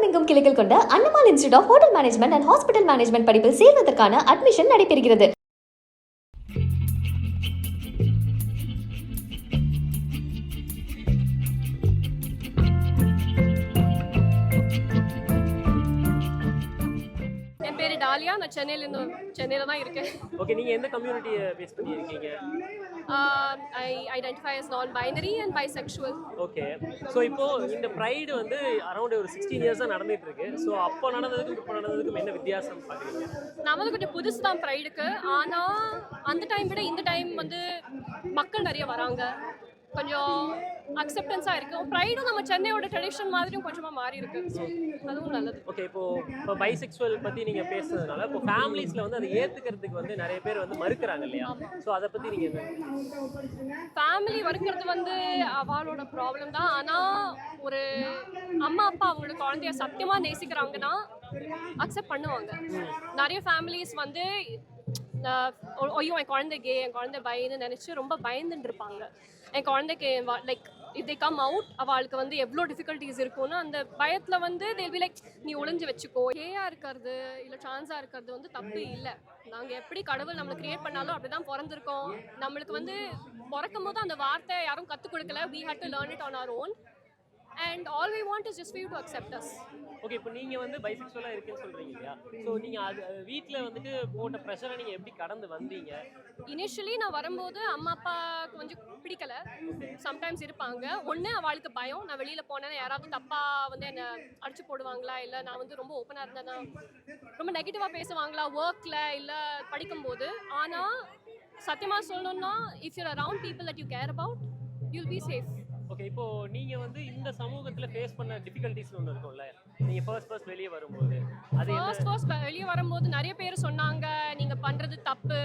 தமிழகம் எங்கும் கிளைகள் கொண்ட Annamal institute of hotel management and hospital management படிப்பில் சேர்வதற்கான அட்மிஷன் நடைபெறுகிறது. என் பேர் டாலியா. நான் சென்னையில இருந்து சென்னையில தான் இருக்கேன். ஓகே நீங்க எந்த கம்யூனிட்டியை பேஸ் பண்ணி இருக்கீங்க I identify as non binary and bisexual. Okay so இப்போ இந்த ப்ரைடு வந்து அரௌண்ட் ஒரு சிக்ஸ்டீன் இயர்ஸ் தான் நடந்துட்டு இருக்கு ஸோ அப்போ நடந்ததுக்கும் இப்போ நடந்ததுக்கும் என்ன வித்தியாசம் பார்க்குறீங்க கொஞ்சம் புதுசு தான் ப்ரைடுக்கு ஆனால் அந்த டைம் விட இந்த டைம் வந்து மக்கள் நிறைய வராங்க. கொஞ்சம் அக்செப்டன்ஸாக இருக்கு. ப்ரைடும் நம்ம சென்னையோட ட்ரெடிஷன் மாதிரியும் கொஞ்சமாக மாறி இருக்கு அதுவும் நல்லது. ஓகே இப்போ இப்போ பைசெக்சுவல் பத்தி நீங்க பேசுனதுனால இப்போ ஃபேமிலிஸ்ல வந்து அதை ஏத்துக்கிறதுக்கு வந்து நிறைய பேர் வந்து மறுக்கிறாங்க இல்லையா? ஸோ அதை பத்தி நீங்க என்ன ஃபேமிலி வறுக்கிறது வந்து அவளோட ப்ராப்ளம் தான். ஆனால் ஒரு அம்மா அப்பா அவங்களோட குழந்தைய சத்தியமாக நேசிக்கிறாங்கன்னா அக்செப்ட் பண்ணுவாங்க. நிறைய ஃபேமிலிஸ் வந்து ஐயோ என் குழந்தை கே என் குழந்தை பயன்னு நினச்சி ரொம்ப பயந்துட்டு இருப்பாங்க. என் குழந்தைக்கு லைக் இதே கம் அவுட் அவளுக்கு வந்து எவ்வளோ டிஃபிகல்ட்டிஸ் இருக்கும்னு அந்த பயத்தில் வந்து தேவி லைக் நீ ஒளிஞ்சு வச்சுக்கோ. ஏயா இருக்கிறது இல்லை சான்ஸாக இருக்கிறது வந்து தப்பு இல்லை. நாங்கள் எப்படி கடவுள் நம்மளை கிரியேட் பண்ணாலும் அப்படி தான் பிறந்திருக்கோம். நம்மளுக்கு வந்து பிறக்கும் போது அந்த வார்த்தை யாரும் கற்றுக் கொடுக்கல. We had to learn it on our own and all we want is just for you to accept us. Okay இப்போ நீங்க வந்து பைசெக்சுவலா இருக்குன்னு சொல்றீங்க இல்லையா? ஸோ நீங்க அது வீட்ல வந்துட்டு போட்ட ப்ரெஷரை நீங்க எப்படி கடந்து வந்தீங்க? இனிஷியலி நான் வரும்போது அம்மா அப்பா கொஞ்சம் பிடிக்கல. சம்டைம்ஸ் இருப்பாங்க. ஒன்று அவளுக்கு பயம். நான் வெளியில் போனேன்னா யாராவது தப்பா வந்து என்னை அடிச்சு போடுவாங்களா? இல்லை நான் வந்து ரொம்ப ஓப்பனாக இருந்தேன்னா ரொம்ப நெகட்டிவாக பேசுவாங்களா? ஒர்க்கில் இல்லை படிக்கும்போது. ஆனால் சத்தியமாக சொல்லணும்னா if you're around people that you care about you'll be safe okay இப்போ நீங்க வந்து இந்த சமூகத்துல ஃபேஸ் பண்ண டிஃபிகல்ட்டிஸ் ஒன்று இருக்கும்ல? நீங்க ஃபர்ஸ்ட் ஃபர்ஸ்ட் வெளியே வரும்போது. அது ஃபர்ஸ்ட் ஃபர்ஸ்ட் வெளியே வரும்போது நிறைய பேர் சொன்னாங்க நீங்க பண்றது தப்பு.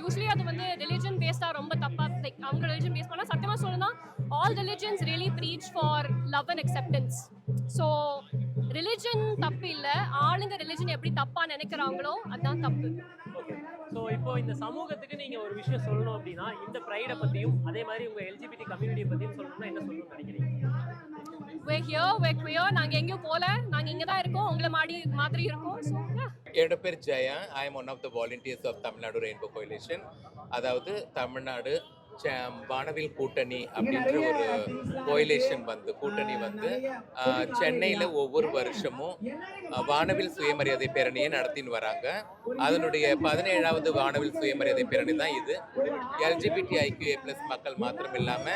யூஸ்வலி அது வந்து ரிலிஜன் பேஸ்டா ரொம்ப தப்பா லைக் அவங்க ரிலிஜன் பேஸ் பண்ணா சத்தியமா சொல்லணும்னா all religions really preach for love and acceptance so religion தப்பு இல்லை ஆளுங்க ரிலிஜன் எப்படி தப்பா நினைக்கிறாங்களோ அதுதான் தப்பு. இப்போ இந்த சமூகத்துக்கு நீங்க ஒரு விஷயம் சொல்லணும் அப்படின்னா இந்த ப்ரைடை பத்தியும் அதே மாதிரி உங்க எல்ஜிபிடி கம்யூனிட்டியை பத்தியும் சொல்லணும்னா என்ன சொல்லணும்னு நினைக்கிறீங்க? நாங்கள் எங்கேயும் போகல நாங்கள் இங்கே தான் இருக்கோம். உங்களை மாடி மாதிரி இருக்கோம். என்னோட பேர் Jaya. I am one of the volunteers of Tamil Nadu rainbow coalition அதாவது தமிழ்நாடு வானவில் கூட்டணி அப்படின்ற ஒரு கோயிலேஷன் வந்து கூட்டணி வந்து சென்னையில ஒவ்வொரு வருஷமும் வானவில் சுயமரியாதை பேரணியை நடத்தின்னு வராங்க. அதனுடைய பதினேழாவது வானவில் சுயமரியாதை பேரணி தான் இது. எல்ஜிபிடி ஐக்யூஏ பிளஸ் மக்கள் மாத்திரம் இல்லாம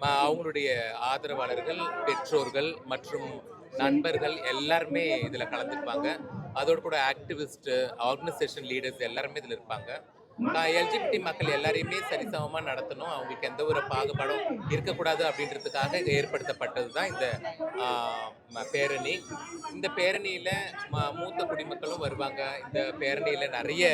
ம- அவங்களுடைய ஆதரவாளர்கள் பெற்றோர்கள் மற்றும் நண்பர்கள் எல்லாருமே இதில் கலந்துக்குவாங்க. அதோடு கூட ஆக்டிவிஸ்ட் ஆர்கனைசேஷன் லீடர்ஸ் எல்லாருமே இதில் இருப்பாங்க. எல்ஜிபிடி மக்கள் எல்லாரையுமே சரிசமமாக நடத்தணும். அவங்களுக்கு எந்த ஒரு பாகுபாடும் இருக்கக்கூடாது அப்படின்றதுக்காக ஏற்படுத்தப்பட்டது தான் இந்த ஆஹ், பேரணி. இந்த பேரணியில் மூத்த குடிமக்களும் வருவாங்க. இந்த பேரணியில் நிறைய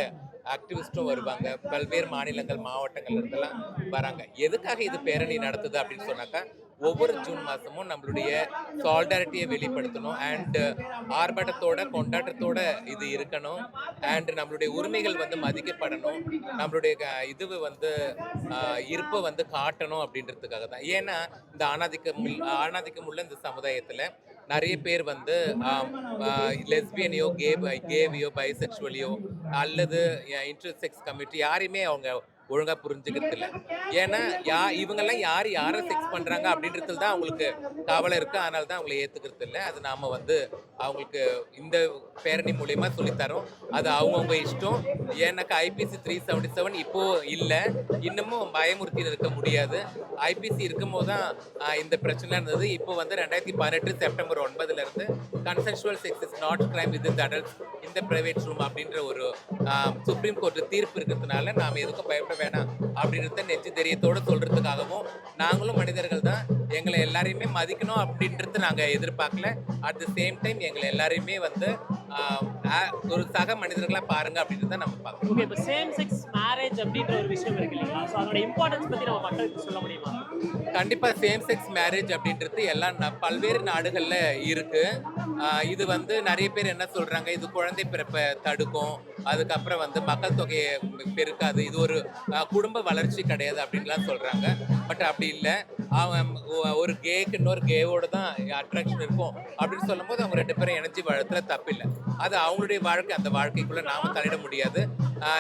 ஆக்டிவிஸ்ட்டும் வருவாங்க. பல்வேறு மாநிலங்கள் மாவட்டங்கள் இருந்தெல்லாம் வராங்க. எதுக்காக இது பேரணி நடத்துது அப்படின்னு சொன்னாக்கா ஒவ்வொரு ஜூன் மாதமும் நம்மளுடைய சால்டாரிட்டியை வெளிப்படுத்தணும். அண்ட் ஆர்ப்பாட்டத்தோட கொண்டாட்டத்தோட இது இருக்கணும். அண்ட் நம்மளுடைய உரிமைகள் வந்து மதிக்கப்படணும். நம்மளுடைய க- இது வந்து இருப்பை வந்து காட்டணும் அப்படின்றதுக்காக தான் ஏன்னா இந்த ஆணாதிக்கம் ஆணாதிக்கம் உள்ள இந்த சமுதாயத்தில் நிறைய பேர் வந்து லெஸ்பியனையோ கே கேவியோ பைசெக்சுவலியோ அல்லது இன்டர்செக்ஸ் கம்யூனிட்டி யாரையுமே அவங்க ஒழுங்கா புரிஞ்சுக்கிறது இல்லை. ஏன்னா யா இவங்கெல்லாம் யார் யாரை செக்ஸ் பண்றாங்க அப்படின்றதுல தான் அவங்களுக்கு கவலை இருக்கு. அதனால தான் அவங்களை ஏத்துக்கிறது இல்லை. அது நாம வந்து அவங்களுக்கு இந்த பேரணி மூலியமா சொல்லித்தரோம். அது அவங்கவுங்க இஷ்டம். ஏன்னாக்கா ஐபிசி த்ரீ செவன்டி செவன் இப்போ இல்லை. இன்னமும் பயமுறுத்தி இருக்க முடியாது. ஐபிசி இருக்கும்போது தான் இந்த பிரச்சனை இருந்தது. இப்போ வந்து ரெண்டாயிரத்தி பதினெட்டு செப்டம்பர் ஒன்பதுல இருந்து consensual sex is not crime with இந்த அடல்ட்ஸ் இந்த பிரைவேட் ரூம் அப்படின்ற ஒரு சுப்ரீம் கோர்ட் தீர்ப்பு இருக்கிறதுனால நாம் எதுக்கும் பயப்பட வேணாம் அப்படின்றத நெஞ்சு தெரியத்தோடு சொல்றதுக்காகவும் நாங்களும் மனிதர்கள் தான் எங்களை எல்லாரையுமே மதிக்கணும் அப்படின்றது நாங்கள் எதிர்பார்க்கல. அட் த சேம் டைம் எங்களை எல்லாரையுமே வந்து ஒரு சக மனிதர்களாக பாருங்க அப்படின்றத நம்ம பார்க்கணும் ஓகே இப்போ சேம் செக்ஸ் மேரேஜ் அப்படின்ற ஒரு விஷயம் இருக்கு இல்லைங்களா? ஸோ அதோட இம்பார்ட்டன்ஸ் பத்தி நம்ம மக்களுக்கு சொல்ல முடியுமா? கண்டிப்பாக சேம் செக்ஸ் மேரேஜ் அப்படின்றது எல்லாம் ந- பல்வேறு நாடுகளில் இருக்கு. ஆஹ் இது வந்து நிறைய பேர் என்ன சொல்றாங்க? இது குழந்தை பிறப்பை தடுக்கும். அதுக்கப்புறம் வந்து மக்கள் தொகையை பெருக்காது. இது ஒரு குடும்ப வளர்ச்சி கிடையாது அப்படின்லாம் சொல்கிறாங்க பட் அப்படி இல்லை. அவன் ஒரு கேக்கு இன்னொரு கேவோட தான் அட்ராக்ஷன் இருக்கும். அப்படின்னு சொல்லும்போது அவங்க ரெண்டு பேரும் இணைஞ்சு வளர்த்துல தப்பில்லை அது அவங்களுடைய வாழ்க்கை. அந்த வாழ்க்கைக்குள்ளே நாம தலையிட முடியாது.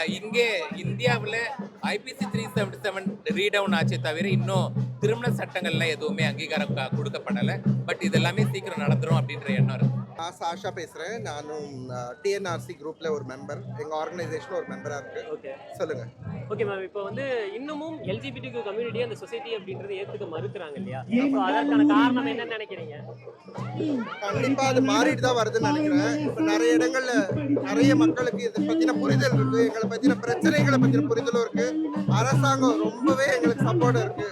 இங்கே இந்தியாவில் IPC three seventy seven read down ஆச்சே தவிர இன்னும் திருமண சட்டங்கள்லாம் எதுவுமே அங்கீகாரம் க- கொடுக்கப்படலை. பட் இதெல்லாமே சீக்கிரம் நடந்துரும் அப்படின்ற எண்ணம் இருக்குது நான் சாஷா பேசுகிறேன் நானும் டிஎன்ஆர்சி குரூப்பில் ஒரு மெம்பர் எங்கள் ஆர்கனைசேஷன் ஒரு மெம்பராக இருக்கு. ஓகே சொல்லுங்கள் ஓகே மேம் இப்போ வந்து இன்னமும் எல்ஜிபிடிக்கு கம்யூனிட்டி அந்த சொசைட்டி அப்படின்றது ஏத்துக்க மறுக்கிறாங்க இல்லையா? So அதற்கான காரணம் என்னன்னு நினைக்கிறீங்க? கண்டிப்பாக அது மாறிட்டு தான் வருதுன்னு நினைக்கிறேன். இப்போ நிறைய இடங்கள்ல நிறைய மக்களுக்கு இதை பற்றின புரிதல் இருக்குது எங்களை பற்றின பிரச்சனைகளை பற்றின புரிதலும் இருக்குது அரசாங்கம் ரொம்பவே எங்களுக்கு சப்போர்ட் இருக்குது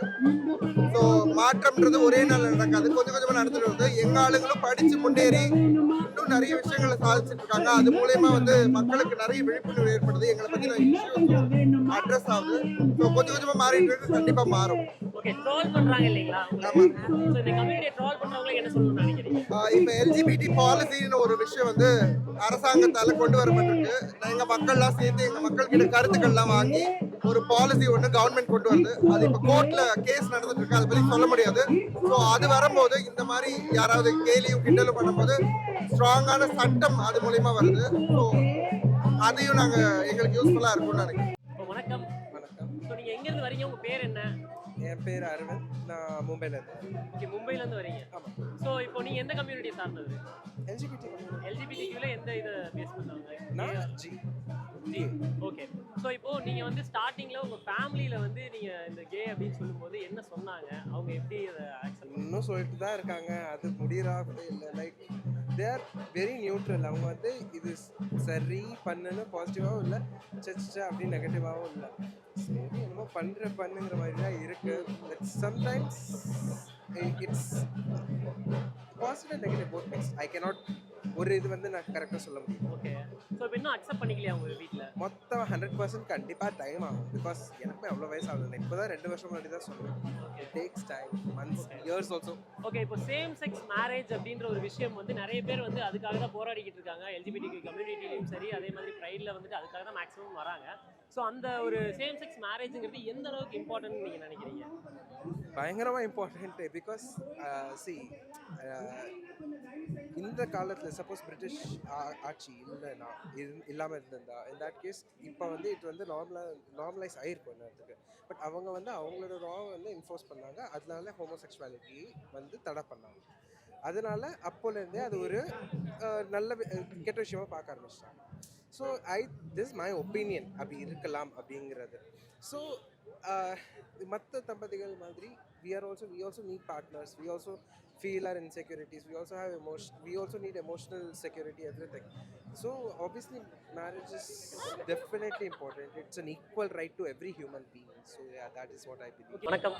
ஸோ மாற்றம்ன்றது ஒரே நாள் நடக்காது. கொஞ்சம் கொஞ்சமாக நடந்துட்டு வருது. எங்கள் ஆளுங்களும் படித்து முன்னேறி இன்னும் நிறைய விஷயங்களை சாதிச்சுட்டு இருக்காங்க. அது மூலயமா வந்து மக்களுக்கு நிறைய விழிப்புணர்வு ஏற்படுது. எங்களை பற்றின இஷ்யூஸும் அட்ரஸ் ஆகுது. ஸோ கொஞ்சம் கொஞ்சமாக மாறிட்டு இருக்கு. கண்டிப்பாக மாறும். ஓகே ட்ரோல் பண்றாங்க இல்லைங்களா? ஆமா. ஸோ இந்த கம்யூனிட்டியை ட்ரோல் பண்றவங்களுக்கு என்ன சொல்லணும்னு நினைக்கிறீங்க? ஆஹ் இப்ப எல்ஜிபிடி பாலிசின்னு ஒரு விஷயம் வந்து அரசாங்கத்தால கொண்டு வரப்பட்டிருக்கு. எங்க மக்கள்லாம் சேர்ந்து எங்க மக்கள் கிட்ட கருத்துக்கள்லாம் வாங்கி ஒரு பாலிசி ஒன்று கவர்மெண்ட் கொண்டு வருது. அது இப்ப கோர்ட்ல கேஸ் நடந்துட்டு இருக்கு அதை பத்தி சொல்ல முடியாது. ஸோ அது வரும்போது இந்த மாதிரி யாராவது கேலியும் கிண்டலும் பண்ணும்போது ஸ்ட்ராங்கான சட்டம் அது மூலியமா வருது. ஸோ அதையும் நாங்க எங்களுக்கு யூஸ்ஃபுல்லா இருக்கும்னு நினைக்கிறேன் வணக்கம். வணக்கம். ஸோ நீங்க எங்க இருந்து வரீங்க? உங்க பேர் என்ன? என் பேர் அரவிந்த். நான் மும்பைல இருக்கேன் ஓகே மும்பைல இருந்து வரீங்க. ஆமாம் ஸோ இப்போ நீங்க எந்த கம்யூனிட்டியை சார்ந்தது எல்ஜிபிடி எல்ஜிபிடிக்குள்ள எந்த இதை பேஸ் பண்ணாங்க நான் ஜி ஜி ஓகே ஸோ இப்போ நீங்க வந்து ஸ்டார்டிங்ல உங்க ஃபேமிலியில வந்து நீங்க இந்த கே அப்படின்னு சொல்லும்போது என்ன சொன்னாங்க? அவங்க எப்படி அதை ஆக்செப்ட் இன்னும் சொல்லிட்டு தான் இருக்காங்க. அது முடியறா கூட இல்லை. Like they are very neutral அவங்க வந்து இது சரி பண்ணுன்னு பாசிட்டிவாகவும் இல்லை சச்சா அப்படி நெகட்டிவாகவும் இல்லை. சரி என்னமோ பண்ணுற பண்ணுங்கிற மாதிரி தான் இருக்கு sometimes it's positive negative both mix I cannot ஒரு இது வந்து நான் கரெக்டாக சொல்ல முடியும். ஓகே ஸோ இன்னும் அக்செப்ட் பண்ணிக்கலையா உங்க வீட்டில் மொத்தம் ஹண்ட்ரட் பர்சன்ட் கண்டிப்பாக டைம் ஆகும். பிகாஸ் எனக்குமே அவ்வளோ வயசு ஆகுது இப்போ தான் ரெண்டு வருஷம் முன்னாடி தான் it takes time months years also okay இப்போ சேம் செக்ஸ் மேரேஜ் அப்படின்ற ஒரு விஷயம் வந்து நிறைய பேர் வந்து அதுக்காக தான் போராடிக்கிட்டு இருக்காங்க. எல்ஜிபிடி கம்யூனிட்டிலையும் சரி அதே மாதிரி ப்ரைடில் வந்துட்டு அதுக்காக தான் மேக்ஸிமம் வராங்க. ஸோ அந்த ஒரு சேம் செக்ஸ் மேரேஜுங்கிறது எந்த அளவுக்கு இம்பார்ட்டன்ட் நீங்கள் நினைக்கிறீங்க? பயங்கரமாக இம்பார்ட்டன்ட் பிகாஸ் சி இந்த காலத்தில் சப்போஸ் பிரிட்டிஷ் ஆட்சி இல்லைனா இல்லாமல் இருந்திருந்தா இன் தட் கேஸ் இப்போ வந்து இது வந்து நார்மலாக நார்மலைஸ் ஆகிருக்கும் நேரத்துக்கு. பட் அவங்க வந்து அவங்களோட ரா வந்து இன்ஃபோர்ஸ் பண்ணாங்க. அதனால ஹோமோசெக்ஷுவாலிட்டி வந்து தடை பண்ணாங்க. அதனால அப்போலேருந்தே அது ஒரு நல்ல கெட்ட விஷயமாக பார்க்க ஆரம்பிச்சிட்டாங்க. So I this my opinion அப்படி இருக்கலாம் அப்படிங்கிறது. ஸோ மற்ற தம்பதிகள் மாதிரி we are also we also need partners we also feel our insecurities we also have emotion we also need emotional security everything so obviously marriage is definitely important it's an equal right to every human being so yeah that is what i believe வணக்கம்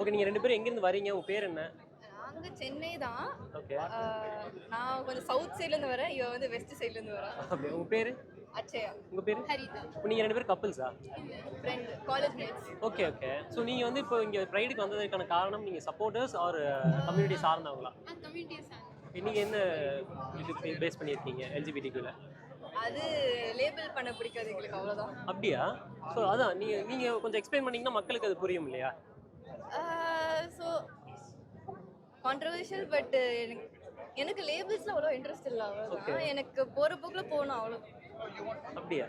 okay நீங்கள் ரெண்டு பேரும் எங்கேருந்து வரீங்க உங்கள் பேர் என்ன நாங்க சென்னை தான் நான் கொஞ்சம் சவுத் சைட்ல இருந்து வரேன் இவ வந்து வெஸ்ட் சைட்ல இருந்து வரா அப்படி உங்கள் பேர் அச்சயா. உங்கள் பேர்? ஹரிதா. இப்போ நீங்கள் ரெண்டு பேரும் கப்புள்ஸா friend college mates okay okay so நீங்கள் வந்து இப்போ இங்கே ப்ரைடுக்கு வந்ததுக்கான காரணம் நீங்கள் சப்போர்ட்டர்ஸ் ஆர் கம்யூனிட்டி சார்ந்தவங்களா? நீங்கள் என்ன இது பேஸ் பண்ணியிருக்கீங்க எல்ஜிபிடிக்குள்ள அது லேபிள் பண்ண பிடிக்காது எங்களுக்கு அவ்வளவுதான். அப்படியா? ஸோ அதான் நீங்கள் நீங்கள் கொஞ்சம் எக்ஸ்பிளைன் பண்ணீங்கன்னா மக்களுக்கு அது புரியும் இல்லையா? ஸோ கான்ட்ரவர்ஷியல் பட் எனக்கு எனக்கு லேபிள்ஸ்ல அவ்வளோ இன்ட்ரெஸ்ட் இல்லை அவ்வளோதான். எனக்கு போற போக்குல போகணும் அவ்வளோ அப்படியா?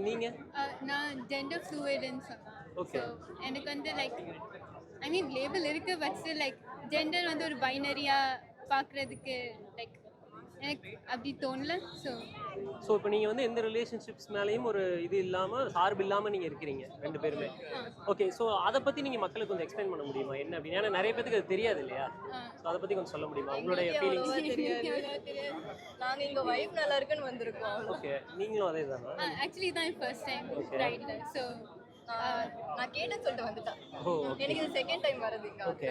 நீங்கள் Uh, நான் ஜெண்டர் Okay. ஸோ எனக்கு வந்து லைக் ஐ மீன் லேபிள் இருக்கு பட் லைக் ஜெண்டர் வந்து ஒரு பைனரியாக பார்க்குறதுக்கு லைக் எனக்கு அப்படி தோணல ஸோ ஸோ இப்போ நீங்கள் வந்து எந்த ரிலேஷன்ஷிப்ஸ் மேலேயும் ஒரு இது இல்லாமல் சார்பு இல்லாமல் நீங்கள் இருக்கிறீங்க ரெண்டு பேருமே. ஓகே ஸோ அதை பற்றி நீங்கள் மக்களுக்கு கொஞ்சம் எக்ஸ்பிளைன் பண்ண முடியுமா? என்ன அப்படின்னு? ஏன்னா நிறைய பேருக்கு அது தெரியாது இல்லையா? ஸோ அதை பற்றி கொஞ்சம் சொல்ல முடியுமா? உங்களுடைய ஃபீலிங்ஸ் அவ்வளவா தெரியாது. நாங்க இங்க வைப் நல்லா இருக்குன்னு வந்திருக்கோம் ஓகே நீங்களும் அதே தானா? ஆக்சுவலி தான் ஃபர்ஸ்ட் டைம். ரைடில் ஸோ நான் கேட்டேன்னு சொல்லிட்டு வந்துட்டேன். எனக்கு இது செகண்ட் டைம் வருது ஓகே